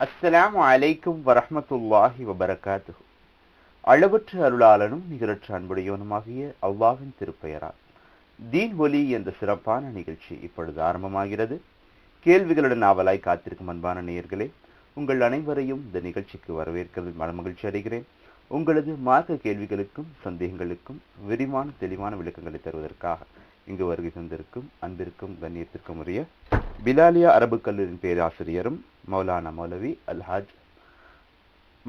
அஸ்ஸலாமு அலைக்கும் வரமத்துல்லாஹி வபரகாத்து அளவற்ற அருளாளனும் நிகரற்ற அன்புடையவனுமாகிய அவ்வாவின் திருப்பெயரால் தீன் ஒலி என்ற சிறப்பான நிகழ்ச்சி இப்பொழுது ஆரம்பமாகிறது. கேள்விகளுடன் ஆவலாய் காத்திருக்கும் அன்பான நேயர்களே உங்கள் அனைவரையும் இந்த நிகழ்ச்சிக்கு வரவேற்கிறதில் மனமகிழ்ச்சி அடைகிறேன். உங்களது மார்க்க கேள்விகளுக்கும் சந்தேகங்களுக்கும் விரிவான தெளிவான விளக்கங்களை தருவதற்காக இங்கு வருகை தந்திருக்கும் அன்பிற்கும் கண்ணியத்திற்கும் உரிய பிலாலியா அரபு கல்லூரியின் பேராசிரியரும் மௌலானா மௌலவி அல்ஹாஜ்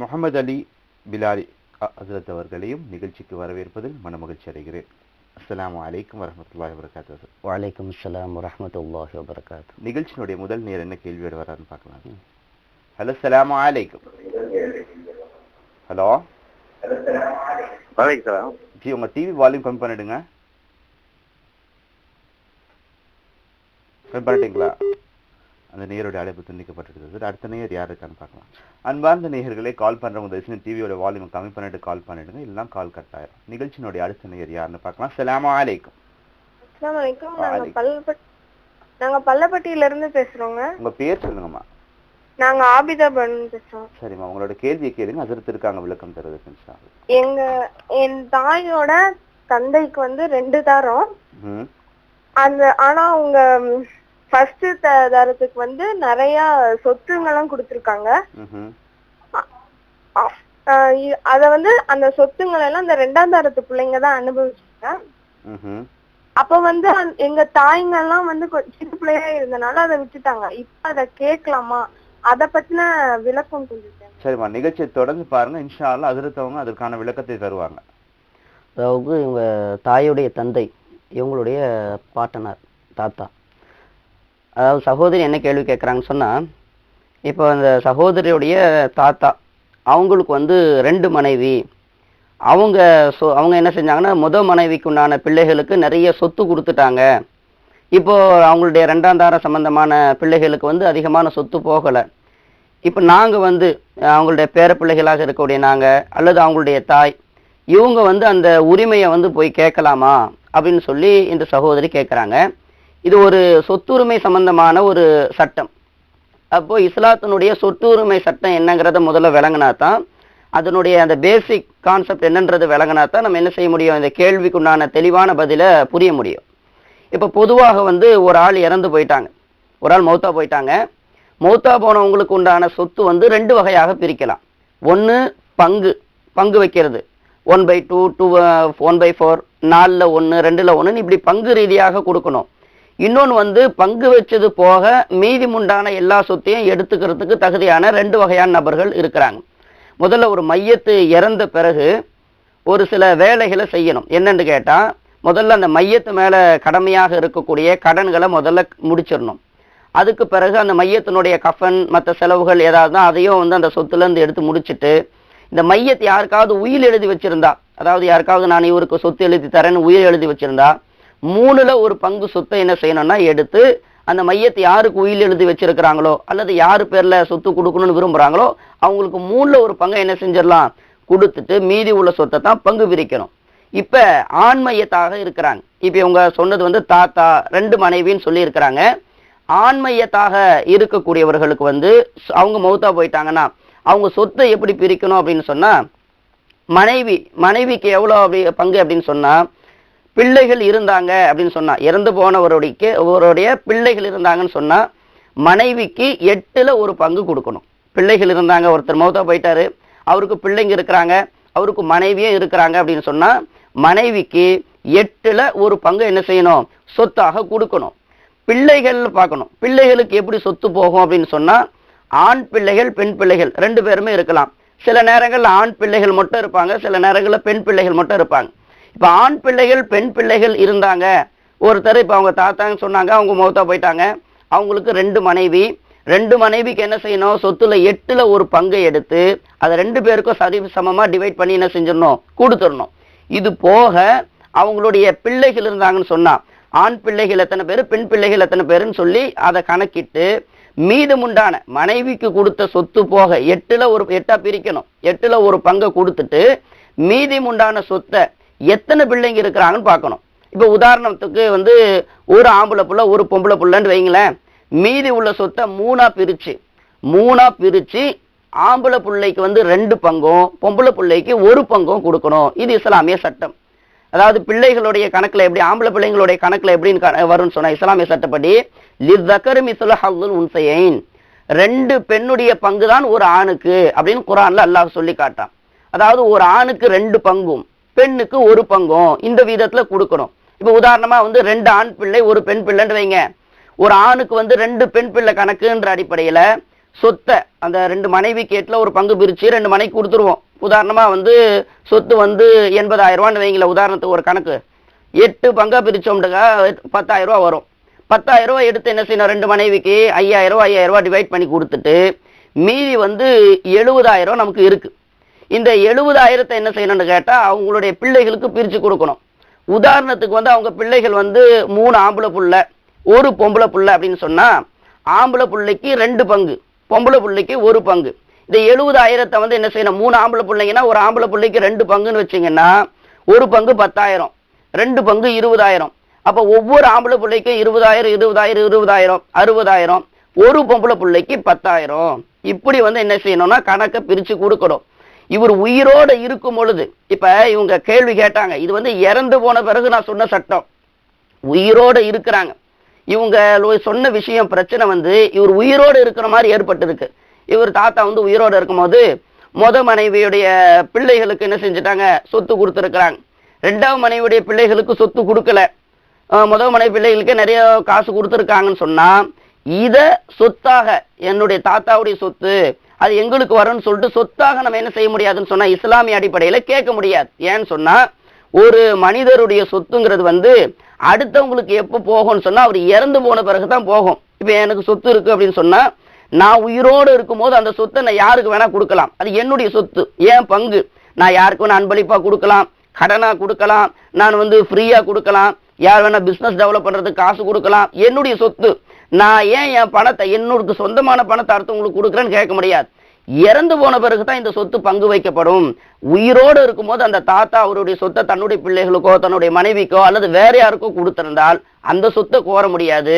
முகமது அலி பிலாலி ஹசரத் அவர்களையும் நிகழ்ச்சிக்கு வரவேற்பதில் மனமகிழ்ச்சி அடைகிறேன். அஸ்ஸலாமு அலைக்கும் வரஹ்மத்துல்லாஹி வபரகாத்துஹு. வலைக்கம் அஸ்ஸலாம் வரஹ்மத்துல்லாஹி வபரகாத்து நிகழ்ச்சியினுடைய முதல் நேர் என்ன கேள்வியோட வரான்னு பார்க்கலாம். ஹலோ அஸ்ஸலாமு அலைக்கும். ஹலோ. வலைக்கம் சலாம் ஜி உங்க டிவி வால்யூம் கம்மி பண்ணிடுங்க. கம்மி பண்ணிட்டீங்களா? அந்த நேயருடைய அழைப்பு துண்டிக்கப்பட்டிருக்கிறது அடுத்த நேயர் யார் இருக்கான்னு பார்க்கலாம். அன்பார்ந்த நேயர்களே கால் பண்றவங்க தயவுசெய்து டிவியோட வால்யூம் கம்மி பண்ணிட்டு கால் பண்ணிடுங்க. இல்லைன்னா கால் கட் ஆயிரும். நிகழ்ச்சியினுடைய அடுத்த நேயர் யாருன்னு பார்க்கலாம். அஸ்ஸலாமு அலைக்கும் நாங்க பல்லப்பட்டியில இருந்து பேசுறோங்க. உங்க பேர் சொல்லுங்கம்மா. நாங்க ஆபிதா பன் பேசுறோம். சரிம்மா உங்களோட கேள்வியை கேளுங்க. அதிர்த்து இருக்காங்க விளக்கம் அல்லாஹ். எங்க என் தாயோட தந்தைக்கு வந்து ரெண்டு தாரம். அந்த ஆனா அவங்க ஃபர்ஸ்ட் தரத்துக்கு வந்து நிறைய சொத்துங்கெல்லாம் கொடுத்துருக்காங்க. அத வந்து அந்த சொத்துங்கள் எல்லாம் இந்த ரெண்டாம் தரத்து பிள்ளைங்க தான் அனுபவிச்சாங்க. அப்ப வந்து அந்த- எங்க தாய்ங்க எல்லாம் வந்து சின்ன பிள்ளையா இருந்தனால அதை விட்டுட்டாங்க. இப்ப அதை கேட்கலாமா? அத பத்தின விளக்கம் கொஞ்சம். சரிம்மா நிகழ்ச்சியை தொடர்ந்து பாருங்க. இன்ஷா அல்லாஹ் அதிர்த்தவங்க அதற்கான விளக்கத்தை தருவாங்க. அதாவது இவங்க தாயுடைய தந்தை இவங்களுடைய பாட்டனார் தாத்தா. அதாவது சகோதரி என்ன கேள்வி கேட்குறாங்கன்னு சொன்னால் இப்போ அந்த சகோதரியுடைய தாத்தா அவங்களுக்கு வந்து ரெண்டு மனைவி. அவங்க சொ அவங்க என்ன செஞ்சாங்கன்னா முத மனைவிக்கு உண்டான பிள்ளைகளுக்கு நிறைய சொத்து கொடுத்துட்டாங்க. இப்போது அவங்களுடைய ரெண்டாம் தார சம்பந்தமான பிள்ளைகளுக்கு வந்து அதிகமான சொத்து போகலை. இப்போ நாங்கள் வந்து அவங்களுடைய பேர பிள்ளைகளாக இருக்கக்கூடிய நாங்கள் அல்லது அவங்களுடைய தாய் இவங்க வந்து அந்த உரிமையை வந்து போய் கேட்கலாமா? அப்படின்னு சொல்லி இந்த சகோதரி கேட்குறாங்க இது ஒரு சொத்துரிமை சம்பந்தமான ஒரு சட்டம். அப்போ இஸ்லாத்தினுடைய சொத்துரிமை சட்டம் என்னங்கிறத முதல்ல விளங்கினா தான் அதனுடைய அந்த பேசிக் கான்செப்ட் என்னன்றது விளங்கினா தான் நம்ம என்ன செய்ய முடியும்? இந்த கேள்விக்குண்டான தெளிவான பதிலை புரிய முடியும். இப்போ பொதுவாக வந்து ஒரு ஆள் இறந்து போயிட்டாங்க. ஒரு ஆள் மௌத்தா போயிட்டாங்க. மௌத்தா போனவங்களுக்கு உண்டான சொத்து வந்து ரெண்டு வகையாக பிரிக்கலாம். ஒன்று பங்கு பங்கு வைக்கிறது. One by two two one uh, by four நாலில் ஒன்று ரெண்டில் ஒன்றுன்னு இப்படி பங்கு ரீதியாக கொடுக்கணும். இன்னொன்று வந்து பங்கு வச்சது போக மீதி முண்டான எல்லா சொத்தையும் எடுத்துக்கிறதுக்கு தகுதியான ரெண்டு வகையான நபர்கள் இருக்கிறாங்க. முதல்ல ஒரு மையத்து இறந்த பிறகு ஒரு சில வேலைகளை செய்யணும். என்னென்னு கேட்டால் முதல்ல அந்த மையத்து மேலே கடமையாக இருக்கக்கூடிய கடன்களை முதல்ல முடிச்சிடணும். அதுக்கு பிறகு அந்த மையத்தினுடைய கஃபன் மற்ற செலவுகள் ஏதாவது தான் அதையும் வந்து அந்த சொத்துலேருந்து எடுத்து முடிச்சிட்டு இந்த மையத்தை யாருக்காவது உயில் எழுதி வச்சிருந்தா அதாவது யாருக்காவது நான் இவருக்கு சொத்து எழுதி தரேன்னு உயிர் எழுதி வச்சிருந்தா மூணுல ஒரு பங்கு சொத்தை என்ன செய்யணும்னா எடுத்து அந்த மையத்தை யாருக்கு உயில் எழுதி வச்சிருக்கிறாங்களோ அல்லது யாரு பேர்ல சொத்து கொடுக்கணும்னு விரும்புறாங்களோ அவங்களுக்கு மூணுல ஒரு பங்கை என்ன செஞ்சிடலாம்? கொடுத்துட்டு மீதி உள்ள சொத்தை தான் பங்கு பிரிக்கணும் இப்ப ஆண் மையத்தாக இருக்கிறாங்க. இப்ப இவங்க சொன்னது வந்து தாத்தா ரெண்டு மனைவின்னு சொல்லி இருக்கிறாங்க ஆண் மையத்தாக இருக்கக்கூடியவர்களுக்கு வந்து அவங்க மௌத்தா போயிட்டாங்கன்னா அவங்க சொத்தை எப்படி பிரிக்கணும் அப்படின்னு சொன்னா மனைவி மனைவிக்கு எவ்வளோ அப்படி பங்கு அப்படின்னு சொன்னா பிள்ளைகள் இருந்தாங்க அப்படின்னு சொன்னா இறந்து போனவருடைய ஒருவருடைய பிள்ளைகள் இருந்தாங்கன்னு சொன்னா மனைவிக்கு எட்டுல ஒரு பங்கு கொடுக்கணும். பிள்ளைகள் இருந்தாங்க ஒருத்தர் மௌத்தா போயிட்டாரு அவருக்கு பிள்ளைங்க இருக்கிறாங்க அவருக்கு மனைவியும் இருக்கிறாங்க அப்படின்னு சொன்னா மனைவிக்கு எட்டுல ஒரு பங்கு என்ன செய்யணும்? சொத்தாக கொடுக்கணும். பிள்ளைகள் பார்க்கணும். பிள்ளைகளுக்கு எப்படி சொத்து போகும் அப்படின்னு சொன்னா ஆண் பிள்ளைகள் பெண் பிள்ளைகள் ரெண்டு பேருமே இருக்கலாம். சில நேரங்களில் ஆண் பிள்ளைகள் மட்டும் இருப்பாங்க சில நேரங்களில் பெண் பிள்ளைகள் மட்டும் இருப்பாங்க. இப்போ ஆண் பிள்ளைகள் பெண் பிள்ளைகள் இருந்தாங்க. ஒருத்தர் இப்போ அவங்க தாத்தான்னு சொன்னாங்க அவங்க மௌத்தா போயிட்டாங்க. அவங்களுக்கு ரெண்டு மனைவி. ரெண்டு மனைவிக்கு என்ன செய்யணும்? சொத்துல எட்டுல ஒரு பங்கை எடுத்து அதை ரெண்டு பேருக்கும் சரி சமமா டிவைட் பண்ணி என்ன செஞ்சிடணும்? கொடுத்துடணும். இது போக அவங்களுடைய பிள்ளைகள் இருந்தாங்கன்னு சொன்னா ஆண் பிள்ளைகள் எத்தனை பேர் பெண் பிள்ளைகள் எத்தனை பேருன்னு சொல்லி அதை கணக்கிட்டு மீதமுண்டான மனைவிக்கு கொடுத்த சொத்து போக எட்டுல ஒரு எட்டா பிரிக்கணும். எட்டுல ஒரு பங்கை கொடுத்துட்டு மீதிமுண்டான சொத்தை எத்தனை பிள்ளைங்க இருக்கிறாங்கன்னு பார்க்கணும். இப்போ உதாரணத்துக்கு வந்து ஒரு ஆம்பளை புள்ள ஒரு பொம்பளை புள்ளன்னு வைங்களேன். மீதி உள்ள சொத்தை மூணாக பிரிச்சு. மூணாக பிரித்து ஆம்பளை பிள்ளைக்கு வந்து ரெண்டு பங்கும் பொம்பளை பிள்ளைக்கு ஒரு பங்கும் கொடுக்கணும். இது இஸ்லாமிய சட்டம். அதாவது பிள்ளைகளுடைய கணக்கில் எப்படி ஆம்பளை பிள்ளைங்களுடைய கணக்கில் எப்படின்னு க- வரும்னு சொன்னால் இஸ்லாமிய சட்டப்படி லிதக்கரு இசுல ஹவுல் உன்சையின். ரெண்டு பெண்ணுடைய பங்கு தான் ஒரு ஆணுக்கு அப்படின்னு குரானில் அல்லாஹ் சொல்லி காட்டான். அதாவது ஒரு ஆணுக்கு ரெண்டு பங்கும் பெண்ணுக்கு ஒரு பங்கும் இந்த விதத்துல கொடுக்கணும். இப்ப உதாரணமா வந்து ரெண்டு ஆண் பிள்ளை ஒரு பெண் பிள்ளைன்னு வைங்க. ஒரு ஆணுக்கு வந்து ரெண்டு பெண் பிள்ளை கணக்குன்ற அடிப்படையில சொத்தை அந்த ரெண்டு மனைவி கேட்டில் ஒரு பங்கு பிரித்து ரெண்டு மனைக்கு கொடுத்துருவோம். உதாரணமாக வந்து சொத்து வந்து எண்பதாயிரம் ரூபான்னு வைங்களேன் உதாரணத்துக்கு ஒரு கணக்கு. எட்டு பங்காக பிரிச்சோம்டுங்க பத்தாயிரம் வரும். பத்தாயிரம் எடுத்து என்ன செய்யணும்? ரெண்டு மனைவிக்கு ஐயாயிரம் ரூபாய் ஐயாயிரம் டிவைட் பண்ணி கொடுத்துட்டு மீதி வந்து எழுபதாயிரம் நமக்கு இருக்குது இந்த எழுபதாயிரத்தை என்ன செய்யணும்னு கேட்டால் அவங்களுடைய பிள்ளைகளுக்கு பிரித்து கொடுக்கணும். உதாரணத்துக்கு வந்து அவங்க பிள்ளைகள் வந்து மூணு ஆம்பளை புள்ள ஒரு பொம்பளை புள்ள அப்படின்னு சொன்னால் ஆம்பளை பிள்ளைக்கு ரெண்டு பங்கு பொம்பளை பிள்ளைக்கு ஒரு பங்கு. இந்த எழுபதாயிரத்தை வந்து என்ன செய்யணும்? மூணு ஆம்பளை பிள்ளைங்கன்னா ஒரு ஆம்பளை பிள்ளைக்கு ரெண்டு பங்குன்னு வச்சீங்கன்னா ஒரு பங்கு பத்தாயிரம் ரெண்டு பங்கு இருபதாயிரம். அப்போ ஒவ்வொரு ஆம்பளை பிள்ளைக்கும் இருபதாயிரம் இருபதாயிரம் இருபதாயிரம் அறுபதாயிரம் ஒரு பொம்பளை பிள்ளைக்கு பத்தாயிரம். இப்படி வந்து என்ன செய்யணும்னா கணக்கை பிரித்து கொடுக்கணும். இவர் உயிரோட இருக்கும் பொழுது இப்போ இவங்க கேள்வி கேட்டாங்க இது வந்து இறந்து போன பிறகு நான் சொன்ன சட்டம். உயிரோட இருக்கிறாங்க. இவங்க சொன்ன விஷயம் பிரச்சனை வந்து இவர் உயிரோட இருக்கிற மாதிரி ஏற்பட்டிருக்கு. இவர் தாத்தா வந்து உயிரோட இருக்கும்போது மொத மனைவியுடைய பிள்ளைகளுக்கு என்ன செஞ்சுட்டாங்க? சொத்து கொடுத்துருக்குறாங்க. ரெண்டாவது மனைவியுடைய பிள்ளைகளுக்கு சொத்து கொடுக்கல. அஹ் மனைவி பிள்ளைகளுக்கு நிறைய காசு கொடுத்துருக்காங்கன்னு சொன்னால் இதை சொத்தாக என்னுடைய தாத்தாவுடைய சொத்து அது எங்களுக்கு வரும்னு சொல்லிட்டு சொத்தாக நம்ம என்ன செய்ய முடியாதுன்னு சொன்னா இஸ்லாமிய அடிப்படையில கேட்க முடியாது. ஏன்னு சொன்னா ஒரு மனிதருடைய சொத்துங்கிறது வந்து அடுத்தவங்களுக்கு எப்போ போகும்னு சொன்னா அவர் இறந்து போன பிறகு தான் போகும். இப்போ எனக்கு சொத்து இருக்கு அப்படின்னு சொன்னா நான் உயிரோடு இருக்கும்போது அந்த சொத்தை நான் யாருக்கு வேணா கொடுக்கலாம். அது என்னுடைய சொத்து ஏன் பங்கு? நான் யாருக்கு வேணா அன்பளிப்பா கொடுக்கலாம் கடனா கொடுக்கலாம் நான் வந்து ஃப்ரீயா கொடுக்கலாம் யார் வேணா பிஸ்னஸ் டெவலப் பண்றதுக்கு காசு கொடுக்கலாம். என்னுடைய சொத்து நான் ஏன் என் பணத்தை என்னோட சொந்தமான பணத்தை அடுத்தவங்களுக்கு கொடுக்குறேன்னு கேட்க முடியாது. இறந்து போன பிறகு தான் இந்த சொத்து பங்கு வைக்கப்படும். உயிரோடு இருக்கும்போது அந்த தாத்தா அவருடைய சொத்தை தன்னுடைய பிள்ளைகளுக்கோ தன்னுடைய மனைவிக்கோ அல்லது வேற யாருக்கோ கொடுத்திருந்தால் அந்த சொத்தை கோர முடியாது.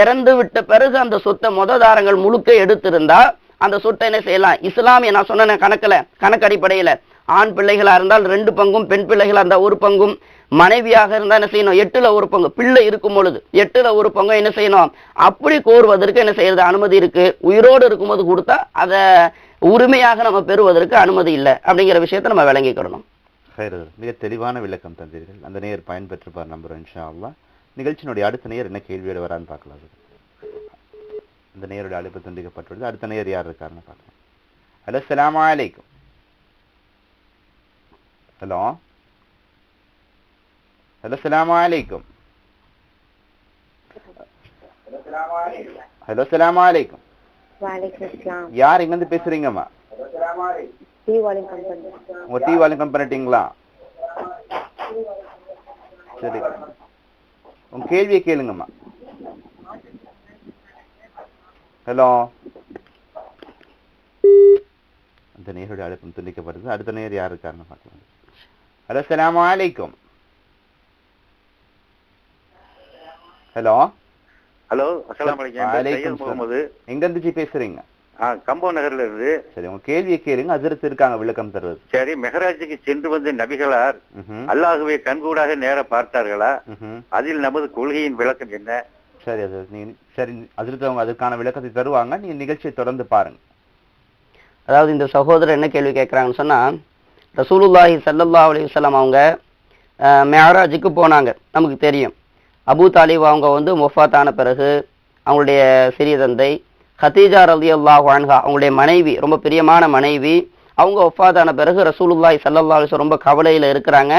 இறந்து விட்ட பிறகு அந்த சொத்தை முததாரங்கள் முழுக்க எடுத்திருந்தா அந்த சொத்தை என்ன செய்யலாம்? இஸ்லாமிய நான் சொன்ன கணக்கில் கணக்கு அடிப்படையில. ஆண் பிள்ளைகளாக இருந்தால் ரெண்டு பங்கும் பெண் பிள்ளைகளாக இருந்தால் ஒரு பங்கும். மனைவியாக இருந்தால் என்ன செய்யணும்? எட்டுல ஒரு பங்கு. பிள்ளை இருக்கும் பொழுது எட்டுல ஒரு பங்கு என்ன செய்யணும்? அப்படி கோருவதற்கு என்ன செய்யறது? அனுமதி இருக்கு. உயிரோடு இருக்கும்போது கொடுத்தா அதை உரிமையாக நம்ம பெறுவதற்கு அனுமதி இல்லை. அப்படிங்கிற விஷயத்தை நம்ம விளங்கிக்கிடணும் மிக தெளிவான விளக்கம் தந்தீர்கள். அந்த நேயர் பயன்பெற்றுப்பார் நம்புறோம் இன்ஷா அல்லாஹ் நிகழ்ச்சியினுடைய அடுத்த நேயர் என்ன கேள்வியோடு வரான்னு பார்க்கலாம் அது. இந்த நேயருடைய அழைப்பு துண்டிக்கப்பட்டுள்ளது. அடுத்த நேயர் யார் இருக்காருன்னு பார்க்கலாம். ஹலோ சலாம் அலைக்கும். ஹலோ ஹலோ அஸ்ஸலாமு அலைக்கும் ஹலோ அஸ்ஸலாமு அலைக்கும் வலைக்கம் அஸ்லாம் யார் எங்க இருந்து பேசுறீங்கம்மா? டீ வாலிங் கம்பெனி உங்க டீ வாலிங் கம் பண்ணிட்டீங்களா சரி. உங்க கேள்வியை கேளுங்கம்மா. ஹலோ அந்த நேருடைய அழைப்பு துண்டிக்கப்படுது. அடுத்த நேர் யார் இருக்காருன்னு பார்க்கலாம். ஹலோ அஸ்ஸலாமு அலைக்கும் ஹலோ ஹலோ அஸ்ஸலாமு அலைக்கும் என் பேர் வலைக்கும் முகமது. எங்க இருந்துச்சு பேசுறீங்க? கம்போ நகர்ல இருந்து. சரி உங்க கேள்வியை கேளுங்க. அதிர்த்து இருக்காங்க விளக்கம் தருவது. சரி மெஹராஜுக்கு சென்று வந்த நபிகளார். அல்லாஹுவை கண்கூடாக நேர பார்த்தார்களா. அதில் நமது கொள்கையின் விளக்கம் என்ன? சரி அது நீ சரி அதிர்த்து அவங்க அதுக்கான விளக்கத்தை தருவாங்க. நீங்க நிகழ்ச்சியை தொடர்ந்து பாருங்க. அதாவது இந்த சகோதரர் என்ன கேள்வி கேட்குறாங்கன்னு சொன்னா ரசூலுல்லாஹி சல்லல்லா அலிவலாம் அவங்க மேராஜுக்கு போனாங்க. நமக்கு தெரியும். அபூ தாலிப் அவங்க வந்து முஃபாத்தான பிறகு அவங்களுடைய சிறிய தந்தை ஹதீஜா ரலியல்லாஹு வான்ஹா அவங்களுடைய மனைவி ரொம்ப பிரியமான மனைவி அவங்க ஒஃபாத்தான பிறகு ரசூலுல்லாய் ஸல்லல்லாஹு அலிஸ் ரொம்ப கவலையில் இருக்கிறாங்க.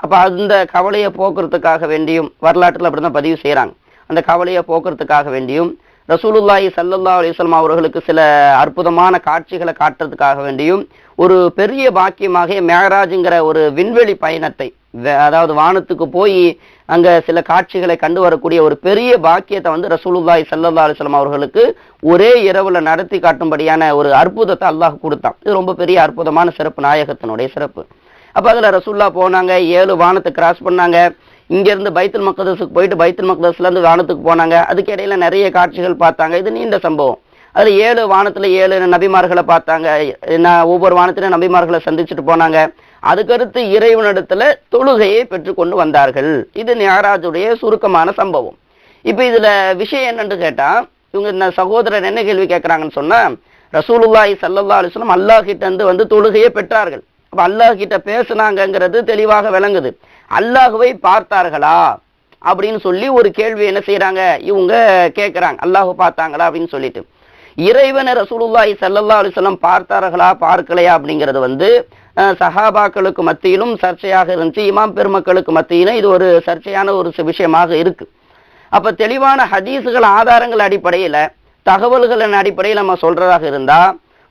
அப்போ அந்த கவலையை போக்குறதுக்காக வேண்டியும் வரலாற்றில் அப்படி தான் பதிவு செய்கிறாங்க அந்த கவலையை போக்குறதுக்காக வேண்டியும் ரசூலுல்லாஹி சல்லல்லா அலிஸ்லாம் அவர்களுக்கு சில அற்புதமான காட்சிகளை காட்டுறதுக்காக வேண்டியும் ஒரு பெரிய பாக்கியமாக மேகராஜுங்கிற ஒரு விண்வெளி பயணத்தை அதாவது வானத்துக்கு போய் அங்கே சில காட்சிகளை கண்டு வரக்கூடிய ஒரு பெரிய பாக்கியத்தை வந்து ரசூலுல்லாய் சல்லா அலிஸ்லாம் அவர்களுக்கு ஒரே இரவில் நடத்தி காட்டும்படியான ஒரு அற்புதத்தை அல்லாஹ் கொடுத்தான். இது ரொம்ப பெரிய அற்புதமான சிறப்பு நாயகத்தினுடைய சிறப்பு. அப்போ அதில் ரசூல்லா போனாங்க ஏழு வானத்தை கிராஸ் பண்ணாங்க. இங்கேருந்து பைத்தல் பைத்துல் போயிட்டு பைத்தல் மக்தஸ்ல வானத்துக்கு போனாங்க. அதுக்கு இடையில நிறைய காட்சிகள் பார்த்தாங்க. இது நீண்ட சம்பவம். அதில் ஏழு வானத்தில் ஏழு நபிமார்களை பார்த்தாங்க. என்ன ஒவ்வொரு வானத்திலும் நபிமார்களை சந்திச்சுட்டு போனாங்க. அதுக்கடுத்து இறைவனிடத்தில் தொழுகையை பெற்றுக்கொண்டு வந்தார்கள். இது ஞாராஜுடைய சுருக்கமான சம்பவம். இப்போ இதில் விஷயம் என்னன்னு கேட்டால் இவங்க இந்த சகோதரர் என்ன கேள்வி கேட்குறாங்கன்னு சொன்னால் ரசூலுல்லாஹி சல்லல்லா அலிஸ்லம் அல்லாஹ் கிட்டேருந்து வந்து தொழுகையை பெற்றார்கள். அப்போ அல்லாஹ் கிட்ட பேசுனாங்கங்கிறது தெளிவாக விளங்குது. அல்லாஹுவை பார்த்தார்களா? அப்படின்னு சொல்லி ஒரு கேள்வி என்ன செய்யறாங்க இவங்க கேட்குறாங்க அல்லாஹு பார்த்தாங்களா அப்படின்னு சொல்லிட்டு. இறைவனை ரசூலுல்லாஹி ஸல்லல்லாஹு அலிஸ்லாம் பார்த்தார்களா பார்க்கலையா அப்படிங்கிறது வந்து சஹாபாக்களுக்கு மத்தியிலும் சர்ச்சையாக இருந்துச்சு. இமாம் பெருமக்களுக்கு மத்தியிலும் இது ஒரு சர்ச்சையான ஒரு விஷயமாக இருக்கு. அப்ப தெளிவான ஹதீஸுகள் ஆதாரங்கள் அடிப்படையில் தகவல்களின் அடிப்படையில் நம்ம சொல்றதாக இருந்தா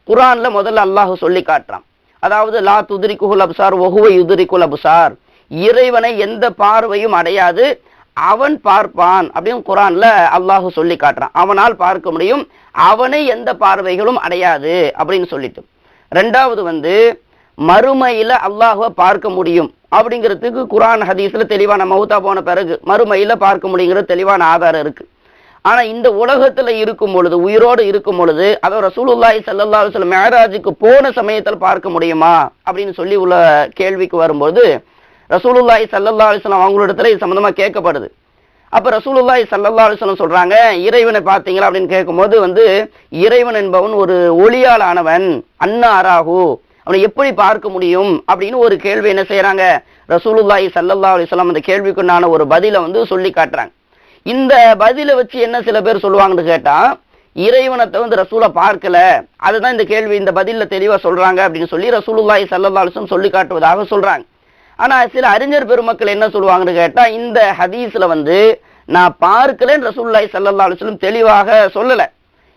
குரானில் முதல்ல அல்லாஹு சொல்லி காட்டுறான். அதாவது லா துதிரிக்குல் அப்சார் ஒகுவை யுதிரிக்குல் அபுசார். இறைவனை எந்த பார்வையும் அடையாது. அவன் பார்ப்பான் அப்படின்னு குரான்ல அல்லாஹு சொல்லி காட்டுறான். அவனால் பார்க்க முடியும் அவனை எந்த பார்வைகளும் அடையாது அப்படின்னு சொல்லிட்டு. ரெண்டாவது வந்து மறுமையில அல்லாஹுவை பார்க்க முடியும் அப்படிங்கிறதுக்கு குரான் ஹதீஸ்ல தெளிவான மௌத்தா போன பிறகு மறுமையில பார்க்க முடியுங்கிற தெளிவான ஆதாரம் இருக்கு. ஆனா இந்த உலகத்துல இருக்கும் பொழுது உயிரோடு இருக்கும் பொழுது அதை ரசூலுல்லாஹி ஸல்லல்லாஹு அலைஹி மேராஜுக்கு போன சமயத்தில் பார்க்க முடியுமா அப்படின்னு சொல்லி உள்ள கேள்விக்கு வரும்போது ரசூலுல்லாஹி சல்லல்லா அலிஸ்லாம் அவங்களிடத்துல இது சம்மந்தமாக கேட்கப்படுது. அப்ப ரசூலுல்லாஹி சல்லல்லா அலிஸ்லாம் சொல்கிறாங்க சொல்றாங்க இறைவனை பார்த்தீங்களா அப்படின்னு கேட்கும்போது வந்து இறைவன் என்பவன் ஒரு ஒளியால் ஆனவன் அன்னா அராகு அவனை எப்படி பார்க்க முடியும் அப்படின்னு ஒரு கேள்வி என்ன செய்யறாங்க? ரசூலுல்லாஹி சல்லல்லா அலிஸ்லாம் அந்த கேள்விக்குண்டான ஒரு பதிலை வந்து சொல்லி காட்டுறாங்க. இந்த பதிலை வச்சு என்ன சில பேர் சொல்லுவாங்கன்னு கேட்டா இறைவனத்தை வந்து ரசூலை பார்க்கல. அதுதான் இந்த கேள்வி இந்த பதிலில் தெளிவா சொல்றாங்க அப்படின்னு சொல்லி ரசூலுல்லாஹி ஸல்லல்லாஹு சொல்லி காட்டுவதாக சொல்றாங்க. ஆனால் சில அறிஞர் பெருமக்கள் என்ன சொல்லுவாங்கன்னு கேட்டால் இந்த ஹதீஸ்ல வந்து நான் பார்க்கலன்னு ரசூல்லாய் ஸல்லல்லாஹு அலைஹி தெளிவாக சொல்லலை.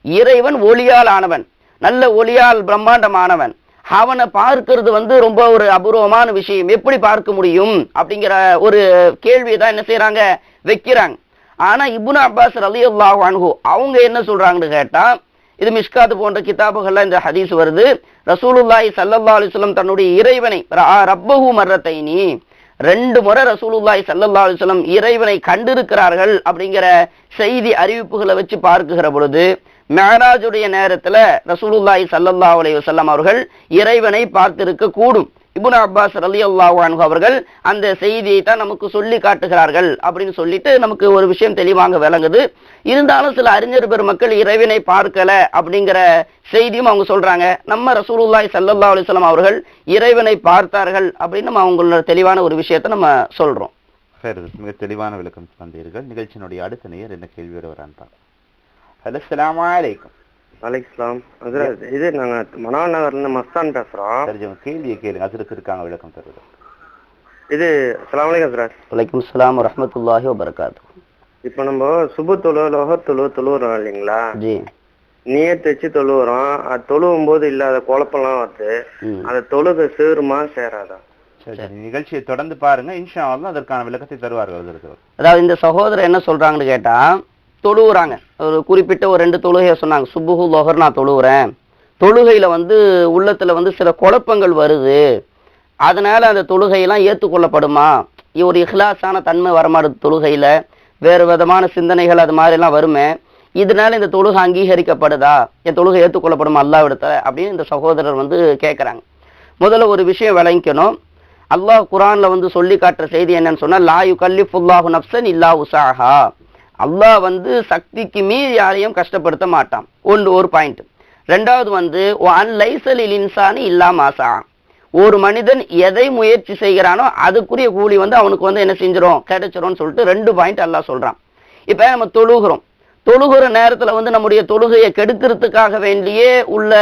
இறைவன் ஒளியால் ஆனவன் நல்ல ஒளியால் பிரம்மாண்டமானவன். அவனை பார்க்கிறது வந்து ரொம்ப ஒரு அபூர்வமான விஷயம். எப்படி பார்க்க முடியும்? அப்படிங்கிற ஒரு கேள்வியை தான் என்ன செய்கிறாங்க வைக்கிறாங்க. ஆனால் இபுனா அப்பாஸ் ரலியல்லாஹு அன்ஹு அவங்க என்ன சொல்கிறாங்கன்னு கேட்டால் இது மிஷ்காத் போன்ற கிதாபுகள்ல இந்த ஹதீஸ் வருது. ரசூலுல்லாஹி சல்லல்லா அலிஸ்லம் தன்னுடைய இறைவனை ரப்பகு மர்ரத்தைனி ரெண்டு முறை ரசூலுல்லாய் சல்லல்லா அலிஸ்லம் இறைவனை கண்டிருக்கிறார்கள் அப்படிங்கிற செய்தி அறிவிப்புகளை வச்சு பார்க்குகிற பொழுது மேராஜுடைய நேரத்துல ரசூலுல்லாய் சல்லல்லா அலைஹி அவர்கள் இறைவனை பார்த்திருக்க கூடும் இபுன் அப்பாஸ் அலி அல்லாஹ் அவர்கள் அந்த செய்தியை தான் நமக்கு சொல்லி காட்டுகிறார்கள் அப்படின்னு சொல்லிட்டு நமக்கு ஒரு விஷயம் தெளிவாக விளங்குது. இருந்தாலும் சில அறிஞர் பெருமக்கள் இறைவனை பார்க்கல அப்படிங்கிற செய்தியும் அவங்க சொல்றாங்க. நம்ம ரசூலுல்லாய் சல்லல்லா அலிஸ்லாம் அவர்கள் இறைவனை பார்த்தார்கள் அப்படின்னு நம்ம அவங்களோட தெளிவான ஒரு விஷயத்தை நம்ம சொல்றோம். சரி மிக தெளிவான விளக்கம் தந்தீர்கள். நிகழ்ச்சியினுடைய அடுத்த நேர் என்ன கேள்வியோட வரான் பார்க்கலாம் ஹலோ அலைக்கும். ஹசரத் இது நாங்க மனோகர் நகர்ல இருந்து மஸ்தான் பேசுறோம். சரி கேள்வியை கேளுங்க அதற்கு இருக்காங்க விளக்கம் தருவது இது அஸ்ஸலாமு அலைக்கும் ஹசரத் வலைக்கும் அஸ்ஸலாம் வரஹ்மத்துல்லாஹி வபரகாத்து இப்போ நம்ம சுபு தொழு லோக தொழு தொழுவுறோம் இல்லைங்களா? ஜி. நீயத்து வச்சு தொழுவுறோம். அது தொழுவும் போது இல்லாத குழப்பம்லாம் வருது. அந்த தொழுகை சேருமா சேராதா? சரி சரி. நிகழ்ச்சியை தொடர்ந்து பாருங்க. இன்ஷா அதற்கான விளக்கத்தை தருவார்கள். அதாவது இந்த சகோதரர் என்ன சொல்றாங்கன்னு கேட்டா தொழுவுறாங்க. ஒரு குறிப்பிட்ட ஒரு ரெண்டு தொழுகையை சொன்னாங்க. சுபுகு லொஹர் நான் தொழுவுறேன். தொழுகையில் வந்து உள்ளத்தில் வந்து சில குழப்பங்கள் வருது. அதனால் அந்த தொழுகையெல்லாம் ஏற்றுக்கொள்ளப்படுமா ஒரு இஹ்லாஸான தன்மை வரமாடுது தொழுகையில். வேறு விதமான சிந்தனைகள் அது மாதிரிலாம் வருமே. இதனால இந்த தொழுகை அங்கீகரிக்கப்படுதா? என் தொழுகை ஏற்றுக்கொள்ளப்படுமா அல்லாவிடத்தில் அப்படின்னு இந்த சகோதரர் வந்து கேட்குறாங்க முதல்ல ஒரு விஷயம் விளங்கிக்கணும். அல்லாஹ் குரான்ல வந்து சொல்லி காட்டுற செய்தி என்னன்னு சொன்னா லா யுகல்லிஃபுல்லாஹு நப்சன் இல்லா உசாஹா அல்லாஹ் வந்து சக்திக்கு மீறி யாரையும் கஷ்டப்படுத்த மாட்டான். ஒன்று ஒரு பாயிண்ட் ரெண்டாவது வந்து ஒன் லைசலில் இன்சானு இல்லா ஒரு மனிதன் எதை முயற்சி செய்கிறானோ அதுக்குரிய கூலி வந்து அவனுக்கு வந்து என்ன செஞ்சிடும் கிடைச்சிரும்னு சொல்லிட்டு ரெண்டு பாயிண்ட் எல்லாம் சொல்கிறான் இப்போ நம்ம தொழுகிறோம். தொழுகிற நேரத்தில் வந்து நம்முடைய தொழுகையை கெடுக்கிறதுக்காக வேண்டியே உள்ள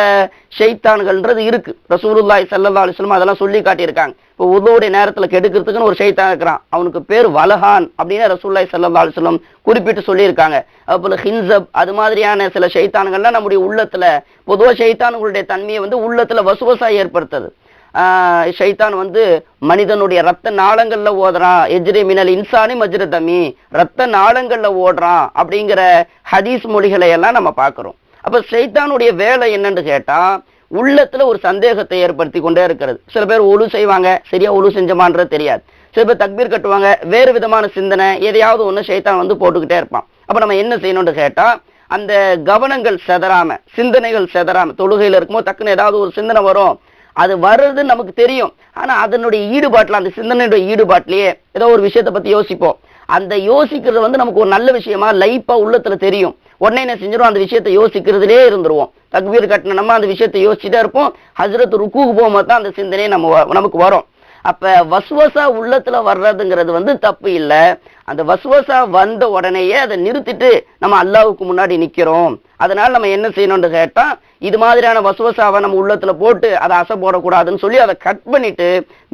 ஷைத்தான்கள்ன்றது இருக்கு. ரசூலுல்லாய் சல்லா அலைஹி அதெல்லாம் சொல்லி காட்டியிருக்காங்க. இப்போ உதவுடைய நேரத்தில் கெடுக்கிறதுக்குன்னு ஒரு ஷைத்தான் இருக்கிறான். அவனுக்கு பேர் வலஹான் அப்படின்னு ரசூல்லாய் சல்லா அலிஸ்லம் குறிப்பிட்டு சொல்லியிருக்காங்க. அதுபோல் ஹின்சப் அது மாதிரியான சில ஷைத்தான்கள்லாம் நம்முடைய உள்ளத்தில் பொதுவாக ஷைத்தான்களுடைய தன்மையை வந்து உள்ளத்தில் வசுவசாக ஏற்படுத்துது. ஷைத்தான் வந்து மனிதனுடைய ரத்த நாளங்களில் ஓதுறான் எஜ்ரி மினல் இன்சானி மஜ்ர தமி ரத்த நாளங்களில் ஓடுறான் அப்படிங்கிற ஹதீஸ் மொழிகளை எல்லாம் நம்ம பார்க்குறோம். அப்போ ஷைத்தானுடைய வேலை என்னன்னு கேட்டால் உள்ளத்தில் ஒரு சந்தேகத்தை ஏற்படுத்தி கொண்டே இருக்கிறது. சில பேர் ஒழு செய்வாங்க. சரியா ஒழு செஞ்சமான்றது தெரியாது. சில பேர் தக்பீர் கட்டுவாங்க. வேறு விதமான சிந்தனை எதையாவது ஒன்று ஷைத்தான் வந்து போட்டுக்கிட்டே இருப்பான். அப்போ நம்ம என்ன செய்யணும்னு கேட்டால் அந்த கவனங்கள் செதறாம சிந்தனைகள் செதறாம தொழுகையில் இருக்கும்போது டக்குன்னு ஏதாவது ஒரு சிந்தனை வரும். அது வர்றது நமக்கு தெரியும். ஆனா அதனுடைய ஈடுபாட்டில் அந்த சிந்தனையுடைய ஈடுபாட்டிலேயே ஏதோ ஒரு விஷயத்தை பத்தி யோசிப்போம். அந்த யோசிக்கிறது வந்து நமக்கு ஒரு நல்ல விஷயமா லைஃபா உள்ளத்துல தெரியும். உடனே என்ன செஞ்சிடும் அந்த விஷயத்தை யோசிக்கிறதுலே இருந்துருவோம். தக்பீர் கட்டின நம்ம அந்த விஷயத்தை யோசிச்சுட்டே இருப்போம். ஹசரத் ருக்குக்கு போகும்போது தான் அந்த சிந்தனையே நம்ம நமக்கு வரும். அப்ப வசுவசா உள்ளத்துல வர்றதுங்கிறது வந்து தப்பு இல்லை. அந்த வசுவசா வந்த உடனேயே அதை நிறுத்திட்டு நம்ம அல்லாவுக்கு முன்னாடி நிற்கிறோம் அதனால நம்ம என்ன செய்யணும்னு கேட்டால் இது மாதிரியான வசுவசாவை நம்ம உள்ளத்தில் போட்டு அதை அசை போடக்கூடாதுன்னு சொல்லி அதை கட் பண்ணிட்டு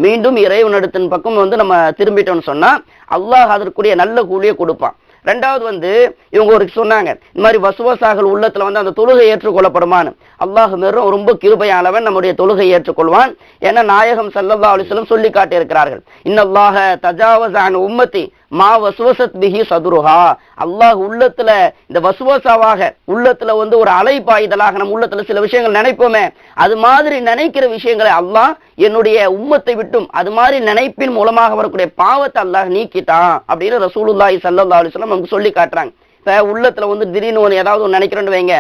மீண்டும் இறைவனிடத்தின் பக்கம் வந்து நம்ம திரும்பிட்டோம்னு சொன்னால் அல்லாஹ் அதற்குரிய நல்ல கூலியை கொடுப்பான். ரெண்டாவது வந்து இவங்க ஒரு சொன்னாங்க இந்த மாதிரி வசுவசாக்கள் உள்ளத்தில் வந்து அந்த தொழுகை ஏற்றுக்கொள்ளப்படுமான்னு. அல்லாஹ் மேலும் ரொம்ப கிருபையானவன் நம்முடைய தொழுகை ஏற்றுக்கொள்வான். என நாயகம் சல்லல்லா அலிஸ்லம் சொல்லி காட்டியிருக்கிறார்கள் இன்னல்லாக தஜாவஸ உம்மத்தி மா வசுவசத் பிஹி சதுருஹா. அல்லாஹ் உள்ளத்துல இந்த வசுவசாவாக உள்ளத்துல வந்து ஒரு அலை பாய்தலாக நம்ம உள்ளத்துல சில விஷயங்கள் நினைப்போமே. அது மாதிரி நினைக்கிற விஷயங்களை அல்லாஹ் என்னுடைய உம்மத்தை விட்டும் அது மாதிரி நினைப்பின் மூலமாக வரக்கூடிய பாவத்தை அல்லாஹ் நீக்கிட்டான் அப்படின்னு ரசூலுல்லாஹி சல்லா அலிஸ்லாம் வஸல்லம் நமக்கு சொல்லி காட்டுறாங்க. இப்ப உள்ளத்துல வந்து திடீர்னு ஒன்று ஏதாவது ஒன்று நினைக்கிறோன்னு வைங்க.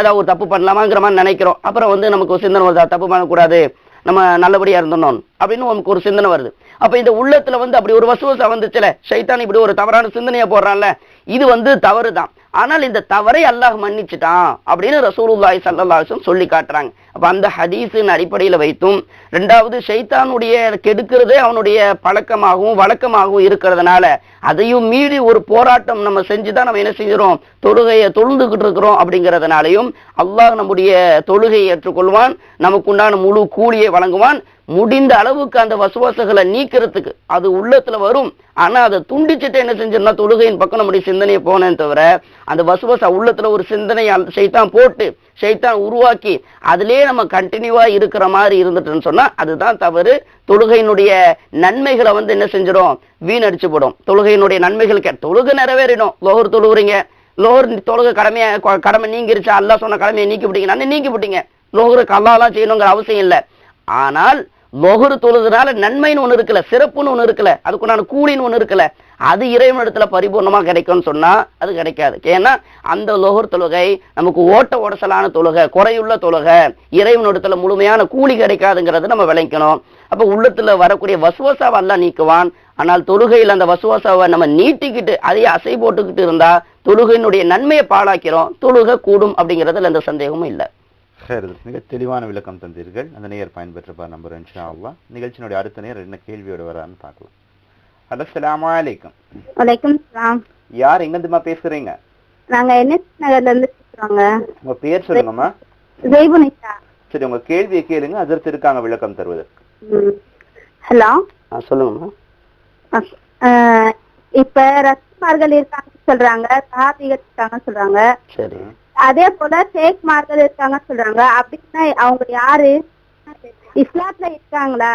ஏதாவது ஒரு தப்பு பண்ணலாமாங்கிற மாதிரி நினைக்கிறோம். அப்புறம் வந்து நமக்கு சிந்தனை வருதா தப்பு பண்ணக்கூடாது. நம்ம நல்லபடியா இருந்தோம்னு அப்படின்னு நமக்கு ஒரு சிந்தனை வருது. அப்ப இந்த உள்ளத்துல வந்து அப்படி ஒரு வசுவசம் வந்துச்சுல ஷைத்தான் இப்படி ஒரு தவறான சிந்தனையை போடுறான்ல இது வந்து தவறு தான் ஆனால் இந்த தவறை அல்லாஹ் மன்னிச்சுட்டான் அப்படின்னு ரசூலுல்லாய் ஸல்லல்லாஹு சொல்லி காட்டுறாங்க. அப்ப அந்த ஹதீஸின் அடிப்படையில் வைத்தும் ரெண்டாவது ஷைத்தானுடைய கெடுக்கிறதே அவனுடைய பழக்கமாகவும் வழக்கமாகவும் இருக்கிறதுனால அதையும் மீறி ஒரு போராட்டம் நம்ம செஞ்சுதான் நம்ம என்ன செஞ்சிரோம் தொழுகையை தொழுந்துகிட்டு இருக்கிறோம் அப்படிங்கிறதுனாலையும் அல்லாஹ் நம்முடைய தொழுகையை ஏற்றுக்கொள்வான் நமக்கு உண்டான முழு கூலியை வழங்குவான் முடிந்த அளவுக்கு அந்த வசுவாசங்களை நீக்கிறதுக்கு அது உள்ளத்துல வரும். ஆனா அதை துண்டிச்சுட்டு என்ன செஞ்சிருந்தா தொழுகையின் பக்கம் நம்முடைய சிந்தனையை போனேன் தவிர அந்த வசுவாச உள்ளத்துல ஒரு சிந்தனை சைத்தான் போட்டு செய்தான் உருவாக்கி அதிலே நம்ம கண்டினியூவா இருக்கிற மாதிரி இருந்துட்டுன்னு சொன்னா அதுதான் தவறு. தொழுகையினுடைய நன்மைகளை வந்து என்ன செஞ்சிடும்? வீணடிச்சு போடும். தொழுகையினுடைய நன்மைகள் கே தொழுகை நிறைவேறிடும். லோகர் தொழுகுறீங்க லோகர் தொழுகை கடமையை கடமை நீங்கிருச்சா. அல்லாஹ் சொன்ன கடமையை நீக்கி விட்டீங்க நீக்கி விட்டீங்க லோகருக்கு அல்லாஹ்லாம் செய்யணுங்கிற அவசியம் இல்லை. ஆனால் லொகுரு தொழுதுனால நன்மைன்னு ஒன்று இருக்கல சிறப்புன்னு ஒன்று இருக்குல்ல அதுக்குண்டான கூலின்னு ஒன்று இருக்கல அது இறைவனிடத்துல பரிபூர்ணமாக கிடைக்கும்னு சொன்னால் அது கிடைக்காது. ஏன்னா அந்த லொஹர் தொழுகை நமக்கு ஓட்ட உடசலான தொழுகை குறையுள்ள தொழுகை இறைவனிடத்துல முழுமையான கூலி கிடைக்காதுங்கிறது நம்ம விளைக்கணும் அப்போ உள்ளத்தில் வரக்கூடிய வசுவசாவை எல்லாம் நீக்குவான். ஆனால் தொழுகையில் அந்த வசுவாசாவை நம்ம நீட்டிக்கிட்டு அதையே அசை போட்டுக்கிட்டு இருந்தால் தொழுகையினுடைய நன்மையை பாழாக்கிறோம் தொழுகை கூடும் அப்படிங்கிறதுல எந்த சந்தேகமும் இல்லை. மிக தெளிவான விளக்கம் தந்தீர்கள். அந்த நேயர் பயன்பெற்றப்பா நம்பர் இன்ஷா அல்லாஹ் நிகழ்ச்சியினுடைய அடுத்த நேர் என்ன கேள்வியோட வரான்னு பார்க்கலாம். அஸ்ஸலாமு அலைக்கும். வலைக்கம் சலாம் யார் எங்கிருந்துமா பேசுறீங்க? நாங்க என்எஸ் நகர்ல இருந்து பேசுறோங்க. உங்க பேர் சொல்லுங்கம்மா. ஜெய்புனிஷா சரி உங்க கேள்வியை கேளுங்க. அதற்கு இருக்காங்க விளக்கம் தருவதற்கு ஹலோ. சொல்லுங்கம்மா. இப்ப ரத்மார்கள் இருக்காங்கன்னு சொல்றாங்க. சஹாபிகள் இருக்காங்கன்னு சொல்றாங்க. சரி. அதே போல ஷேக்மார்கள் இருக்காங்கன்னு சொல்றாங்க. அப்படின்னா அவங்க யாரு? இஸ்லாத்துல இருக்காங்களா?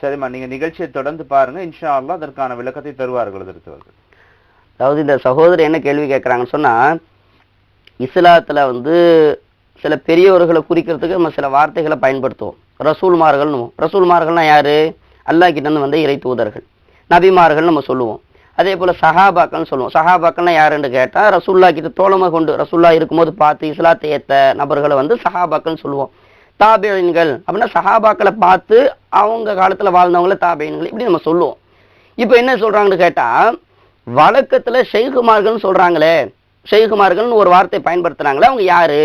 சரிம்மா நீங்க நிகழ்ச்சியை தொடர்ந்து பாருங்க. இன்ஷா அல்லாஹ் அதற்கான விளக்கத்தை தருவார்கள் அதற்கு அதாவது இந்த சகோதரி என்ன கேள்வி கேட்குறாங்கன்னு சொன்னா இஸ்லாத்துல வந்து சில பெரியவர்களை குறிக்கிறதுக்கு நம்ம சில வார்த்தைகளை பயன்படுத்துவோம். ரசூல்மார்கள்னு ரசூல்மார்கள்னா யாரு? அல்லாஹ் கிட்ட இருந்து வந்த இறை தூதர்கள். நபிமார்கள் நம்ம சொல்லுவோம். அதே போல் சஹாபாக்கள்னு சொல்லுவோம். சஹாபாக்கள்னா யாருன்னு கேட்டால் ரசூல்லா கிட்ட தோழமை கொண்டு ரசூல்லா இருக்கும்போது பார்த்து இஸ்லாத்தை ஏத்த நபர்களை வந்து சஹாபாக்கள்னு சொல்லுவோம். தாபேன்கள் அப்படின்னா சஹாபாக்களை பார்த்து அவங்க காலத்தில் வாழ்ந்தவங்கள தாபேன்கள் இப்படி நம்ம சொல்லுவோம். இப்போ என்ன சொல்கிறாங்கன்னு கேட்டால் வழக்கத்தில் ஷெய்குமார்கள்னு சொல்கிறாங்களே ஷெய்குமார்கள்னு ஒரு வார்த்தை பயன்படுத்துகிறாங்களே அவங்க யார்?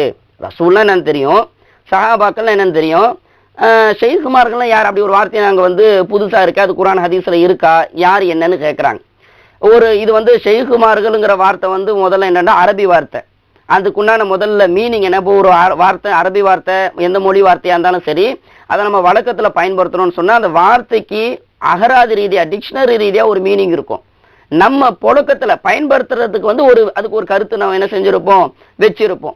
ரசூல்லாம் என்னன்னு தெரியும். சஹாபாக்கள்லாம் என்னன்னு தெரியும். ஷெய்குமார்கள்லாம் யார்? அப்படி ஒரு வார்த்தையை நாங்கள் வந்து புதுசாக இருக்கா. அது குரான் ஹதீஸில் இருக்கா? யார் என்னன்னு கேட்குறாங்க ஒரு இது வந்து ஷெய்குமார்களுங்கிற வார்த்தை வந்து முதல்ல என்னென்னா அரபி வார்த்தை. அதுக்குண்டான முதல்ல மீனிங் என்ன? இப்போ ஒரு அர- வார்த்தை அரபி வார்த்தை எந்த மொழி வார்த்தையாக இருந்தாலும் சரி அதை நம்ம வழக்கத்தில் பயன்படுத்தணும்னு சொன்னால் அந்த வார்த்தைக்கு அகராதி ரீதியாக டிக்ஷனரி ரீதியாக ஒரு மீனிங் இருக்கும். நம்ம புழக்கத்தில் பயன்படுத்துறதுக்கு வந்து ஒரு அதுக்கு ஒரு கருத்து நம்ம என்ன செஞ்சுருப்போம்? வச்சிருப்போம்.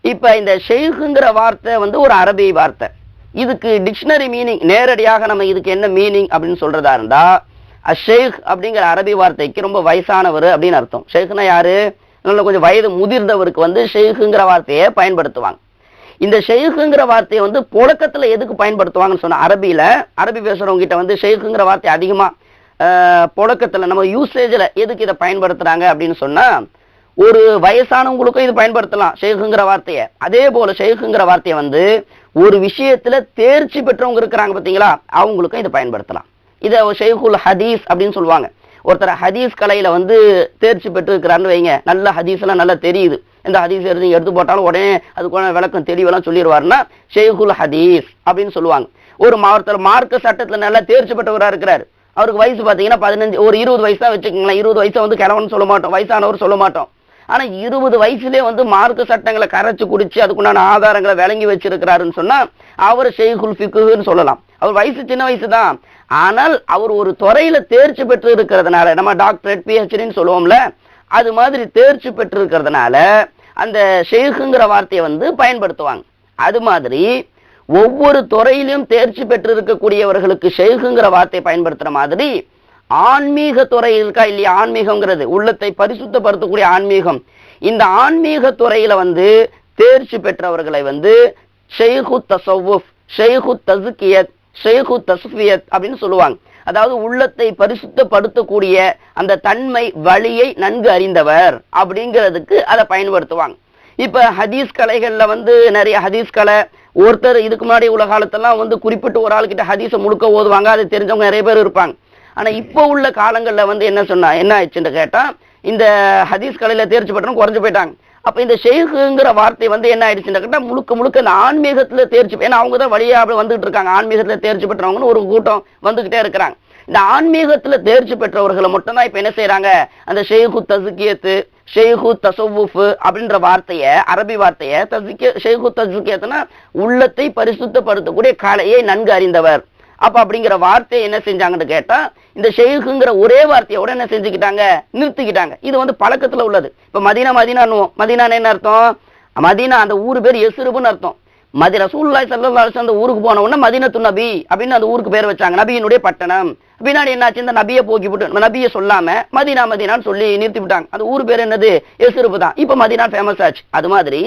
இப்போ இந்த ஷெய்குங்கிற வார்த்தை வந்து ஒரு அரபி வார்த்தை. இதுக்கு டிக்ஷனரி மீனிங் நேரடியாக நம்ம இதுக்கு என்ன மீனிங் அப்படின்னு சொல்கிறதா இருந்தால் அஷேக் அப்படிங்கிற அரபி வார்த்தைக்கு ரொம்ப வயசானவர் அப்படின்னு அர்த்தம். ஷேக்னா யாரு? நல்ல கொஞ்சம் வயது முதிர்ந்தவருக்கு வந்து ஷேக்குங்கிற வார்த்தையை பயன்படுத்துவாங்க. இந்த ஷெய்குங்கிற வார்த்தையை வந்து புழக்கத்தில் எதுக்கு பயன்படுத்துவாங்கன்னு சொன்னால் அரபியில் அரபி பேசுகிறவங்ககிட்ட வந்து ஷெய்குங்கிற வார்த்தை அதிகமாக புழக்கத்தில் நம்ம யூசேஜில் எதுக்கு இதை பயன்படுத்துகிறாங்க அப்படின்னு சொன்னால் ஒரு வயசானவங்களுக்கும் இது பயன்படுத்தலாம் ஷேகுங்கிற வார்த்தையை. அதே போல் ஷேகுங்கிற வார்த்தையை வந்து ஒரு விஷயத்தில் தேர்ச்சி பெற்றவங்க இருக்கிறாங்க பார்த்தீங்களா அவங்களுக்கும் இதை பயன்படுத்தலாம். இதை ஷேகுல் ஹதீஸ் அப்படின்னு சொல்லுவாங்க. ஒருத்தர் ஹதீஸ் கலையில் வந்து தேர்ச்சி பெற்று இருக்கிறாருன்னு வைங்க நல்ல ஹதீஸ் எல்லாம் நல்லா தெரியுது. இந்த ஹதீஸ் எடுத்து எடுத்து போட்டாலும் உடனே அதுக்கான விளக்கம் தெளிவெல்லாம் சொல்லிடுவாருன்னா ஷேகுல் ஹதீஸ் அப்படின்னு சொல்லுவாங்க. ஒரு மாவட்டத்தில் ஒருத்தர் மார்க்க சட்டத்தில் நல்லா தேர்ச்சி பெற்றவராக இருக்கிறார். அவருக்கு வயசு பார்த்தீங்கன்னா பதினஞ்சு ஒரு இருபது வயசு தான் வச்சுக்கோங்களேன். இருபது வயசை வந்து கிழவன் சொல்ல மாட்டோம் வயசானவர் சொல்ல மாட்டோம். ஆனா இருபது வயசுலேயே வந்து மார்க்க சட்டங்களை கரைச்சி குடிச்சு அதுக்குண்டான ஆதாரங்களை விளங்கி வச்சிருக்கிறாருன்னு சொன்னா அவர் ஷெய்குல் ஃபிக்குன்னு சொல்லலாம். அவர் வயசு சின்ன வயசு தான். ஆனால் அவர் ஒரு துறையில தேர்ச்சி பெற்று இருக்கிறதுனால நம்ம டாக்டரேட் பிஹெச்டின்னு சொல்லுவோம்ல அது மாதிரி தேர்ச்சி பெற்று இருக்கிறதுனால அந்த ஷெய்குங்கிற வார்த்தையை வந்து பயன்படுத்துவாங்க. அது மாதிரி ஒவ்வொரு துறையிலும் தேர்ச்சி பெற்று இருக்கக்கூடியவர்களுக்கு ஷெய்குங்கிற வார்த்தையை பயன்படுத்துகிற மாதிரி ஆன்மீக துறை இருக்கா இல்லையா? ஆன்மீகம்ங்கிறது உள்ளத்தை பரிசுத்தப்படுத்தக்கூடிய ஆன்மீகம். இந்த ஆன்மீக துறையில வந்து தேர்ச்சி பெற்றவர்களை வந்து ஷெய்கு தசவுஃப் ஷெய்கு தசுக்கியத் ஷேகு தஸ்ஃபியத் அப்படின்னு சொல்லுவாங்க. அதாவது உள்ளத்தை பரிசுத்தப்படுத்தக்கூடிய அந்த தன்மை வழியை நன்கு அறிந்தவர் அப்படிங்கிறதுக்கு அதை பயன்படுத்துவாங்க. இப்ப ஹதீஸ் கலைகள்ல வந்து நிறைய ஹதீஸ் கலை ஒருத்தர் இதுக்கு முன்னாடி உள்ள காலத்தெல்லாம் வந்து குறிப்பிட்டு ஒரு ஆள்கிட்ட ஹதீஸை முழுக்க ஓதுவாங்க அது தெரிஞ்சவங்க நிறைய பேர் இருப்பாங்க. ஆனா இப்போ உள்ள காலங்களில் வந்து என்ன சொன்னா என்ன ஆயிடுச்சுன்னு கேட்டால் இந்த ஹதீஸ் கலையில் தேர்ச்சி பெற்றவங்க குறைஞ்சு போயிட்டாங்க. அப்ப இந்த ஷேகுங்கிற வார்த்தை வந்து என்ன ஆயிடுச்சுன்னு கேட்டா முழுக்க முழுக்க இந்த ஆன்மீகத்துல தேர்ச்சி ஏன்னா அவங்க தான் வழியா அப்படி வந்துட்டு இருக்காங்க. ஆன்மீகத்துல தேர்ச்சி பெற்றவங்கன்னு ஒரு கூட்டம் வந்துகிட்டே இருக்கிறாங்க. இந்த ஆன்மீகத்துல தேர்ச்சி பெற்றவர்களை மட்டும்தான் இப்ப என்ன செய்யறாங்க அந்த ஷேகு தசுக்கியத்து ஷேகு தசவுஃபு அப்படின்ற வார்த்தைய அரபி வார்த்தைய தசுக்கிய ஷேகு தசுக்கியத்துனா உள்ளத்தை பரிசுத்தப்படுத்தக்கூடிய கலையை நன்கு அறிந்தவர். அப்ப அப்படிங்கிற வார்த்தையை என்ன செஞ்சாங்கன்னு கேட்டா இந்த ஷெய்குங்கிற ஒரே வார்த்தையோட என்ன செஞ்சுக்கிட்டாங்க? நிறுத்திக்கிட்டாங்க. இது வந்து பழக்கத்துல உள்ளது. இப்ப மதீனா மதீனான்னுவோம் மதீனா என்ன அர்த்தம்? மதீனா அந்த ஊர் பேர் எசுருபுன்னு அர்த்தம். மதி ரசூல்லாய் சல்லல்லாஹு அந்த ஊருக்கு போன உடனே மதீனத்து நபி அப்படின்னு அந்த ஊருக்கு பேர் வச்சாங்க. நபியினுடைய பட்டணம். பின்னாடி என்னாச்சு இந்த நபியை போக்கி விட்டு நபியை சொல்லாம மதீனா மதீனான்னு சொல்லி நிறுத்தி விட்டாங்க. அந்த ஊர் பேர் என்னது? எசுருப்பு தான். இப்ப மதீனா ஃபேமஸ் ஆச்சு. அது மாதிரி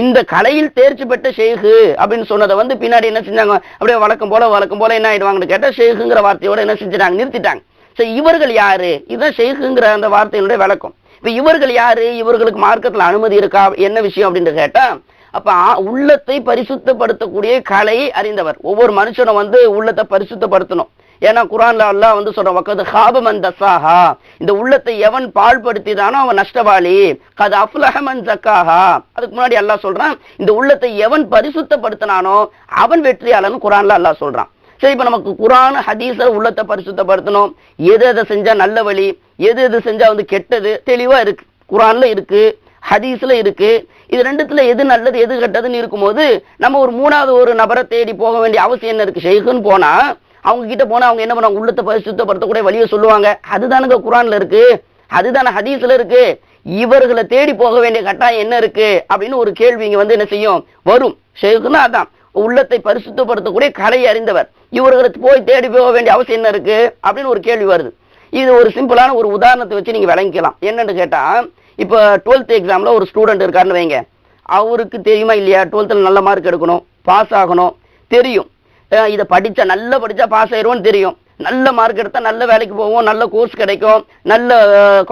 இந்த கலையில் தேர்ச்சி பெற்ற ஷேகு அப்படின்னு சொன்னதை வந்து பின்னாடி என்ன செஞ்சாங்க? அப்படியே வழக்கம் போல வழக்கம் போல என்ன ஆயிடுவாங்கன்னு கேட்டா ஷேகுங்கிற வார்த்தையோட என்ன செஞ்சிட்டாங்க? நிறுத்திட்டாங்க. சரி இவர்கள் யாரு? இதுதான் ஷேகுங்கிற அந்த வார்த்தையினுடைய விளக்கம். இப்ப இவர்கள் யாரு? இவர்களுக்கு மார்க்கத்துல அனுமதி இருக்கா? என்ன விஷயம் அப்படின்னு கேட்டா அப்ப உள்ளத்தை பரிசுத்தப்படுத்தக்கூடிய கலையை அறிந்தவர். ஒவ்வொரு மனுஷனும் வந்து உள்ளத்தை பரிசுத்தப்படுத்தணும். ஏன்னா குரான்ல அல்லாஹ் வந்து சொல்ற வக்கது ஹாபமன் தசாஹா. இந்த உள்ளத்தை எவன் பாழ்படுத்தினானோ அவன் நஷ்டவாளி. கது அஃப்லஹமன் ஜக்காஹா அதுக்கு முன்னாடி அல்லாஹ் சொல்றான் இந்த உள்ளத்தை எவன் பரிசுத்தப்படுத்தினானோ அவன் வெற்றியாளன் குரான்ல அல்லாஹ் சொல்றான். சரி இப்போ நமக்கு குரான் ஹதீஸ உள்ளத்தை பரிசுத்தப்படுத்தணும். எது எதை செஞ்சால் நல்ல வழி எது எது செஞ்சால் வந்து கெட்டது தெளிவாக இருக்கு. குரான்ல இருக்கு ஹதீஸ்ல இருக்கு. இது ரெண்டுத்தில் எது நல்லது எது கெட்டதுன்னு இருக்கும்போது நம்ம ஒரு மூணாவது ஒரு நபரை தேடி போக வேண்டிய அவசியம் என்ன இருக்கு? ஷெய்குன்னு போனால் அவங்க கிட்ட போனா அவங்க என்ன பண்ணுவாங்க? உள்ளத்தை பரிசுத்தப்படுத்தக்கூடிய வழியை சொல்லுவாங்க. அதுதானுங்க குரான்ல இருக்கு. அதுதானே ஹதீஸ்ல இருக்கு. இவர்களை தேடி போக வேண்டிய கட்டாயம் என்ன இருக்கு? அப்படின்னு ஒரு கேள்வி இங்க வந்து என்ன செய்யும்? வரும். ஷேகுன்னா அதான். உள்ளத்தை பரிசுத்தப்படுத்தக்கூடிய கலை அறிந்தவர். இவர்களை போய் தேடி போக வேண்டிய அவசியம் என்ன இருக்கு? அப்படின்னு ஒரு கேள்வி வருது. இது ஒரு சிம்பிளான ஒரு உதாரணத்தை வச்சு நீங்க விளங்கிக்கலாம். என்னன்னு கேட்டா இப்போ டுவெல்த் எக்ஸாம்ல ஒரு ஸ்டூடெண்ட் இருக்காருன்னு வைங்க. அவருக்கு தெரியுமா இல்லையா? டுவெல்த்தில் நல்ல மார்க் எடுக்கணும். பாஸ் ஆகணும். தெரியும். இதை படிச்சா நல்லா படிச்சா பாஸ் ஆயிருவோம்னு தெரியும். நல்ல மார்க் எடுத்தால் நல்ல வேலைக்கு போவோம் நல்ல கோர்ஸ் கிடைக்கும் நல்ல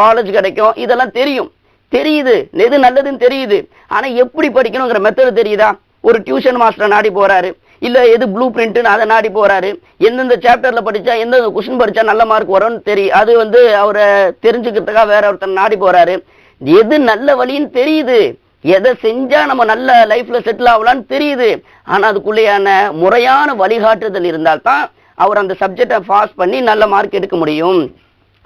காலேஜ் கிடைக்கும். இதெல்லாம் தெரியும். தெரியுது. எது நல்லதுன்னு தெரியுது. ஆனால் எப்படி படிக்கணுங்கிற மெத்தடு தெரியுதா? ஒரு டியூஷன் மாஸ்டர் நாடி போகிறாரு இல்லை எது ப்ளூ பிரிண்ட்டுன்னு அதை நாடி போகிறாரு எந்தெந்த சேப்டரில் படிச்சா எந்தெந்த கொஸ்டின் படிச்சா நல்ல மார்க் வரும்னு தெரியும் அது வந்து அவரை தெரிஞ்சுக்கிறதுக்காக வேற ஒருத்தர் நாடி போகிறாரு எது நல்ல வழின்னு தெரியுது. எதை செஞ்சா நம்ம நல்ல லைஃப்ல செட்டில் ஆகலான்னு தெரியுது. ஆனால் அதுக்குள்ளேயான முறையான வழிகாட்டுதல் இருந்தால் தான் அவர் அந்த சப்ஜெக்டை பாஸ் பண்ணி நல்ல மார்க் எடுக்க முடியும்.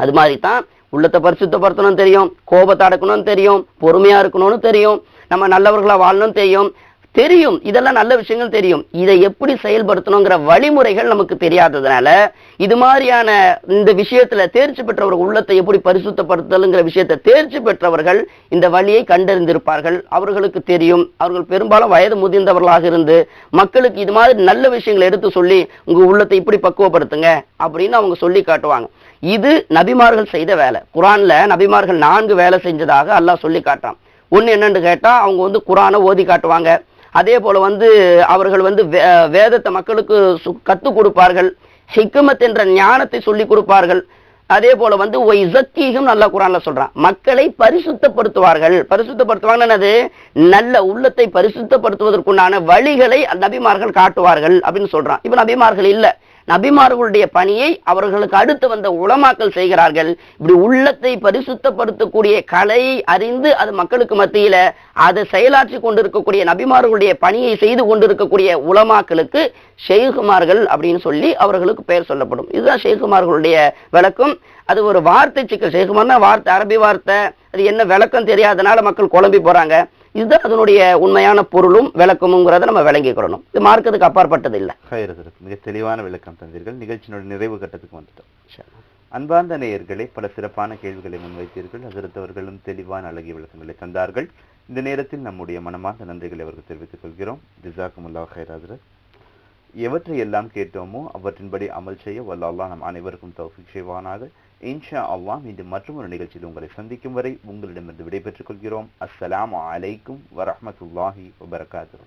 அது மாதிரி தான் உள்ளத்தை பரிசுத்தப்படுத்தணும் தெரியும் கோபத்தை அடக்கணும்னு தெரியும் பொறுமையாக இருக்கணும்னு தெரியும் நம்ம நல்லவர்களாக வாழணும்னு தெரியும். தெரியும். இதெல்லாம் நல்ல விஷயங்கள் தெரியும். இதை எப்படி செயல்படுத்தணுங்கிற வழிமுறைகள் நமக்கு தெரியாததுனால இது மாதிரியான இந்த விஷயத்துல தேர்ச்சி பெற்றவர்கள் உள்ளத்தை எப்படி பரிசுத்தப்படுத்தலுங்கிற விஷயத்தை தேர்ச்சி பெற்றவர்கள் இந்த வழியை கண்டறிந்திருப்பார்கள். அவர்களுக்கு தெரியும். அவர்கள் பெரும்பாலும் வயது முதிர்ந்தவர்களாக இருந்து மக்களுக்கு இது மாதிரி நல்ல விஷயங்களை எடுத்து சொல்லி உங்க உள்ளத்தை இப்படி பக்குவப்படுத்துங்க அப்படின்னு அவங்க சொல்லி காட்டுவாங்க. இது நபிமார்கள் செய்த வேலை. குரான்ல நபிமார்கள் நான்கு வேலை செஞ்சதாக அல்லாஹ் சொல்லி காட்டுறான். ஒன்று என்னன்னு கேட்டால் அவங்க வந்து குரானை ஓதி காட்டுவாங்க. அதே போல வந்து அவர்கள் வந்து வே- வேதத்தை மக்களுக்கு சு- கத்துக் கொடுப்பார்கள். ஹிக்குமத் என்ற ஞானத்தை சொல்லிக் கொடுப்பார்கள். அதே போல வந்து ஒய் இசக்கீகும் நல்லா குரான்ல சொல்றான். மக்களை பரிசுத்தப்படுத்துவார்கள். பரிசுத்தப்படுத்துவாங்க என்னது? நல்ல உள்ளத்தை பரிசுத்தப்படுத்துவதற்குண்டான வழிகளை நபிமார்கள் காட்டுவார்கள் அப்படின்னு சொல்றான். இப்ப நபிமார்கள் இல்லை. நபிமார்களுடைய பணியை அவர்களுக்கு அடுத்து வந்த உளமாக்கல் செய்கிறார்கள். இப்படி உள்ளத்தை பரிசுத்தப்படுத்தக்கூடிய கலையை அறிந்து அது மக்களுக்கு மத்தியில அதை செயலாற்றி கொண்டிருக்கக்கூடிய நபிமார்களுடைய பணியை செய்து கொண்டிருக்கக்கூடிய உளமாக்களுக்கு ஷெய்குமார்கள் அப்படின்னு சொல்லி அவர்களுக்கு பெயர் சொல்லப்படும். இதுதான் ஷெய்குமார்களுடைய விளக்கம். அது ஒரு வார்த்தை சிக்கல். ஷெய்குமார்னா வார்த்தை அரபி வார்த்தை. அது என்ன விளக்கம் தெரியாதனால மக்கள் குழம்பி போறாங்க. இதுதான் அதனுடைய உண்மையான பொருளும் விளக்கமுங்கிறத நம்ம விளங்கிக்கிறணும். இது மார்க்கத்துக்கு அப்பாற்பட்டது இல்லை மிக தெளிவான விளக்கம் தந்தீர்கள். நிகழ்ச்சியினுடைய நிறைவு கட்டத்துக்கு வந்துட்டோம். அன்பார்ந்த நேயர்களே பல சிறப்பான கேள்விகளை முன்வைத்தீர்கள். அதிர்த்தவர்களும் தெளிவான அழகிய விளக்கங்களை தந்தார்கள். இந்த நேரத்தில் நம்முடைய மனமார்ந்த நன்றிகளை அவருக்கு தெரிவித்துக் கொள்கிறோம். ஜிசாக்குமுல்லா ஹைராதரத் எவற்றை எல்லாம் கேட்டோமோ அவற்றின்படி அமல் செய்ய வல்ல நம் அனைவருக்கும் தௌஃபிக் செய்வானாக. இன்ஷா அல்லாஹ் மீண்டும் மற்றும் ஒரு நிகழ்ச்சியில் உங்களை சந்திக்கும் வரை உங்களிடமிருந்து விடைபெற்றுக் கொள்கிறோம். அஸ்ஸலாம் அலைக்கும் வரமத்துல்லாஹி வபரகாத்து